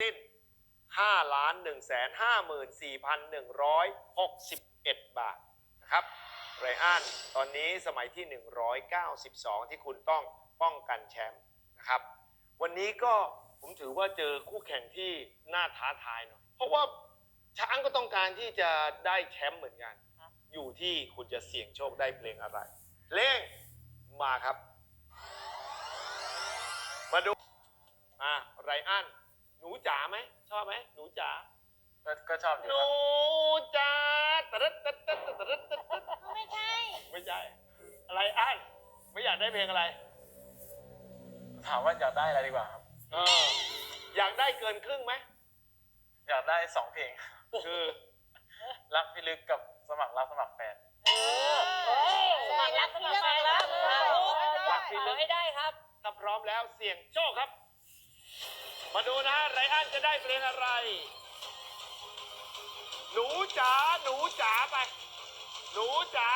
สิ้น 5 ล้าน1แสน54,161 บาทนะครับไรอันตอนนี้สมัยที่ 192 ที่คุณต้องป้องกันแชมป์นะครับ วันนี้ก็ผมถือว่าเจอคู่แข่งที่น่าท้าทายหน่อย เพราะว่าช้างก็ต้องการที่จะได้แชมป์เหมือนกัน อยู่ที่คุณจะเสี่ยงโชคได้เพลงอะไร เพลงมาครับ มาดูอะไรอัน หนูจ๋าไหมชอบไหมหนูจ๋าก็ก็ชอบอยู่หคนูรับจ๋าตะรึดตะรึดตะรึดตะรึดไม่ใช่ ไม่ใช่อะไรอันไม่อยากได้เพลงอะไร ถามว่าอยากได้อะไรดีกว่าครับเออ อยากได้เกินครึ่งไหมอยากได้สองเพลง คือรักพิลึกกับสมัครรับสมัครแฟนเออเฮ้ยสมัครรับที่เลือกแล้วรักพี่ลึกให้ได้ครับ ถ้าพร้อมแล้วเสี่ยงโชคครับ มาดูนะฮะไรอันจะได้เพลงอะไร หนูจ๋า หนูจ๋าไป หนูจ๋า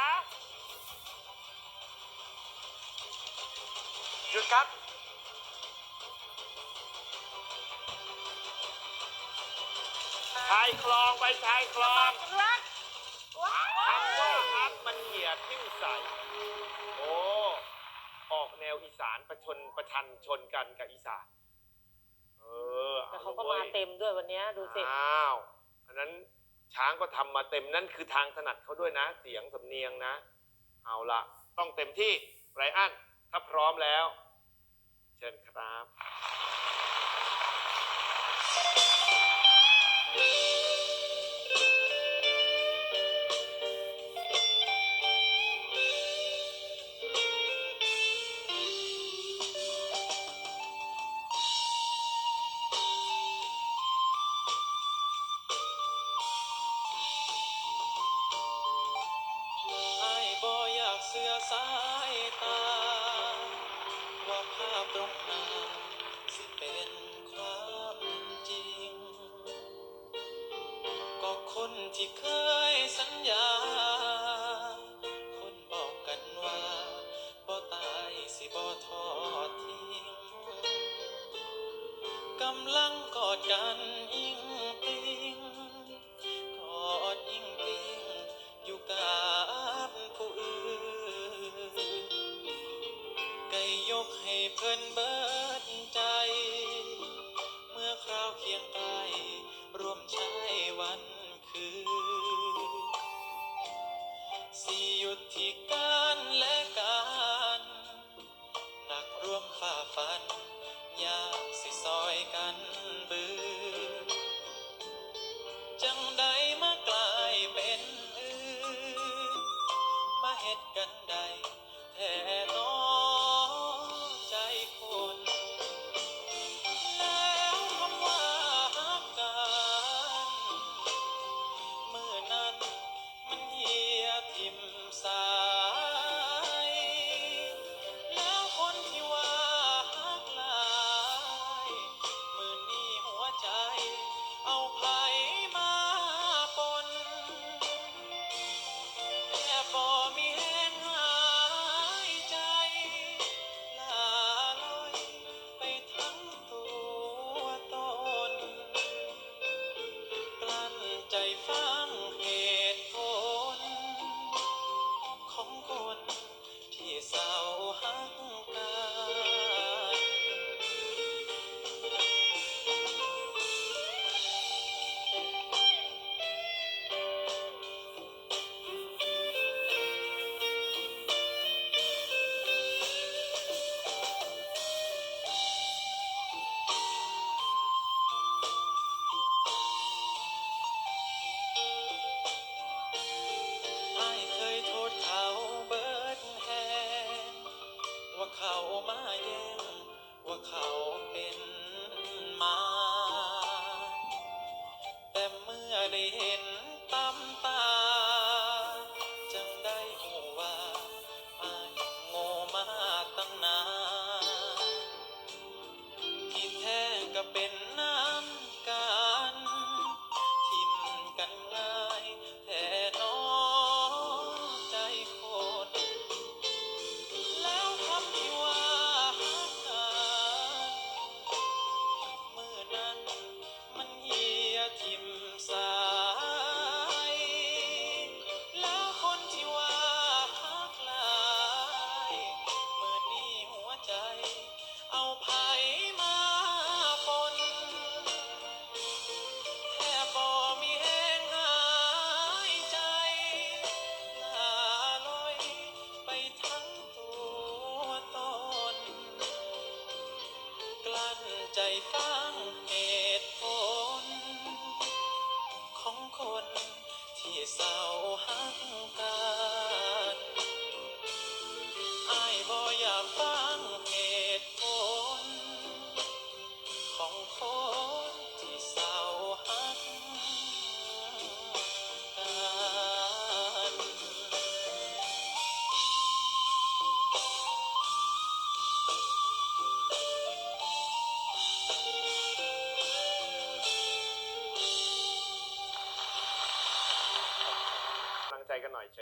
หยุดครับ ชายคลองไปชายคลอง รักว้าคำว่าฮักมันเหยียดทิ้งใสโอ้ ออกแนวอีสานประชนประชันชนกันกับอีสานเออแต่ เขาก็มาเต็มด้วยวันนี้ดูสิอ้าวอันนั้นช้างก็ทำมาเต็มนั่นคือทางถนัดเขาด้วยนะ เสียงสำเนียงนะ เอาละต้องเต็มที่ไรอันถ้าพร้อมแล้ว เชิญครับ เสือสายตา เพิ่นเบิดใจ เมื่อคราวเคียงไกลร่วมใช้วันคืน สิหยุดที่ เขามาแย้งว่าเขาเป็นมา แต่เมื่อได้เห็นตำตาจังได้หูว่าอายโง่มาตั้งนานที่แท้ก็เป็น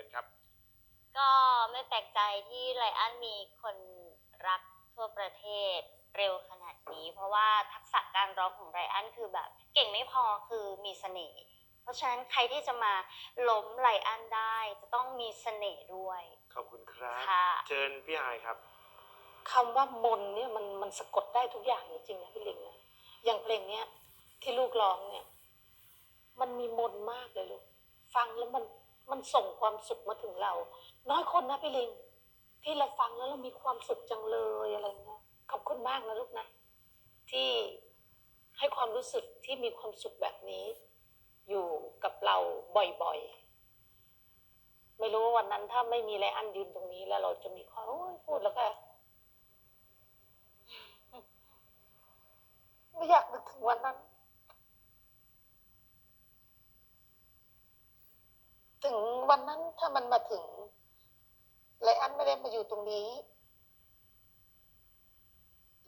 ชิญครับ ก็ไม่แปลกใจที่ไลอ้อนมีคนรักทั่วประเทศเร็วขนาดนี้ เพราะว่าทักษะการร้องของไรอันคือแบบ เก่งไม่พอคือมีเสน่ห์ เพราะฉะนั้นใครที่จะมาล้มไรอันได้จะต้องมีเสน่ห์ด้วย ขอบคุณครับ ค่ะ เชิญพี่ไอายครับ คำว่ามนเนี่ยมันมันสะกดได้ทุกอย่างจริงๆนะพี่ลิงนะอย่างเพลงเนี้ยที่ลูกร้องเนี่ย มันมีมนมากเลยลูกฟังแล้วมัน มันส่งความสุขมาถึงเรา น้อยคนนะพี่ลิง ที่เราฟังแล้วเรามีความสุขจังเลยอะไรเงี้ยขอบคุณมากนะลูกนะ ที่ให้ความรู้สึกที่มีความสุขแบบนี้ อยู่กับเราบ่อยๆ ไม่รู้ว่าวันนั้นถ้าไม่มีไรอันยืนตรงนี้ แล้วเราจะมีความโอ้ยพูดแล้วก็ไม่อยากนึกถึงวันนั้น ถึงวันนั้นถ้ามันมาถึงไลอันไม่ได้มาอยู่ตรงนี้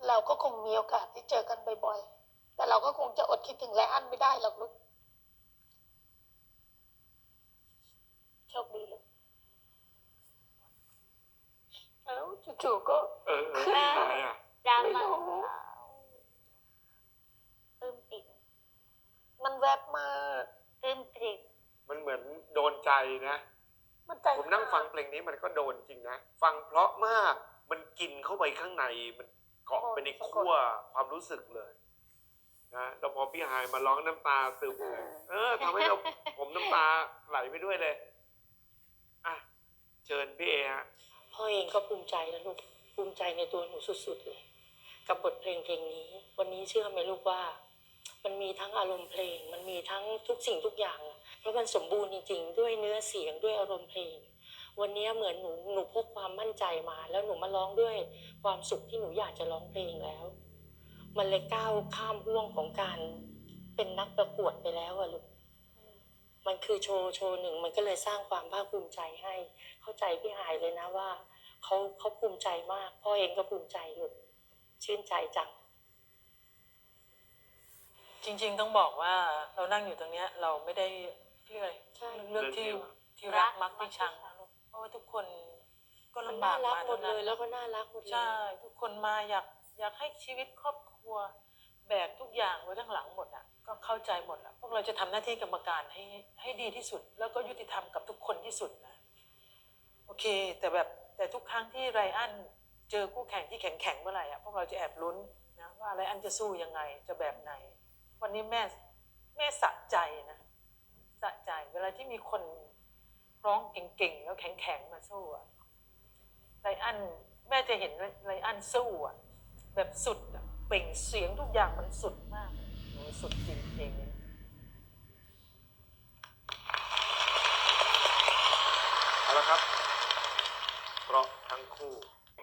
เราก็คงมีโอกาสที่เจอกันบ่อยๆ แต่เราก็คงจะอดคิดถึงไลอันไม่ได้หรอกลูกโชคดีเลยแล้วจู่ๆก็เออเออพี่ไอายอะดราไม่ม่า รู้ ปลื้มปิ่ม มันแวบมา ปลื้มปริ่ม มัน เหมือนโดนใจนะ มันใจผมนั่งฟังเพลงนี้มันก็โดนจริงนะ ฟังเพราะมาก มันกินเข้าไปข้างใน มันเกาะไปในขั้วความรู้สึกเลยนะแล้วพอพี่ไฮายมาร้องน้ำตาซึมเลยเออทำให้เราผมน้ำตาไหลไปด้วยเลย อะ เชิญพี่เอฮะพ่อเองก็ภูมิใจนะลูก ภูมิใจในตัวหนูสุดๆเลย กับบทเพลงเพลงนี้ วันนี้เชื่อไหมลูกว่า มันมีทั้งอารมณ์เพลง มันมีทั้งทุกสิ่งทุกอย่างอะ เพราะมันสมบูรณ์จริงๆ ด้วยเนื้อเสียงด้วยอารมณ์เพลง วันนี้เหมือนหนูหนูพกความมั่นใจมา แล้วหนูมาร้องด้วยความสุขที่หนูอยากจะร้องเพลงแล้ว มันเลยก้าวข้ามห่วงของการเป็นนักประกวดไปแล้วอะลูกมันคือโชว์โชว์หนึ่งมันก็เลยสร้างความภาคภูมิใจให้ เข้าใจพี่หายเลยนะว่าเขาเขาภูมิใจมาก พ่อเองก็ภูมิใจลูกชื่นใจจังจริง ๆ ต้องบอกว่าเรานั่งอยู่ตรงเนี้ย เราไม่ได้ เรื่อยใช่เรื่องที่เรื่องที่ที่รักรักมักที่ชังมักที่ชังนะลูกเพราะว่าทุกคนก็มันลำบาน่ากรักมาหมดทั้งเลนั้นยแล้วก็น่ารักหมดเลยใช่ทุกคนมาอยากอยากให้ชีวิตครอบครัวแบกทุกอย่างไว้ข้างหลังหมดอะก็เข้าใจหมดอะพวกเราจะทำหน้าที่กรรมการให้ให้ดีที่สุด แล้วก็ยุติธรรมกับทุกคนที่สุดนะโอเค แต่แบบแต่ทุกครั้งที่ไรอันเจอคู่แข่งที่แข็งแข็งๆเมื่อไหร่อะพวกเราจะแอบลุ้นนะว่าไรอันจะสู้ยังไงจะแบบไหน วันนี้แม่แม่สะใจนะ สะใจ เวลาที่มีคนร้องเก่งๆ แล้วแข็งๆ มาสู้อะไรอันแม่จะเห็นไรอันสู้อะแบบสุดอะเปล่งเสียงทุกอย่างมันสุดมากสุดจริงเพลง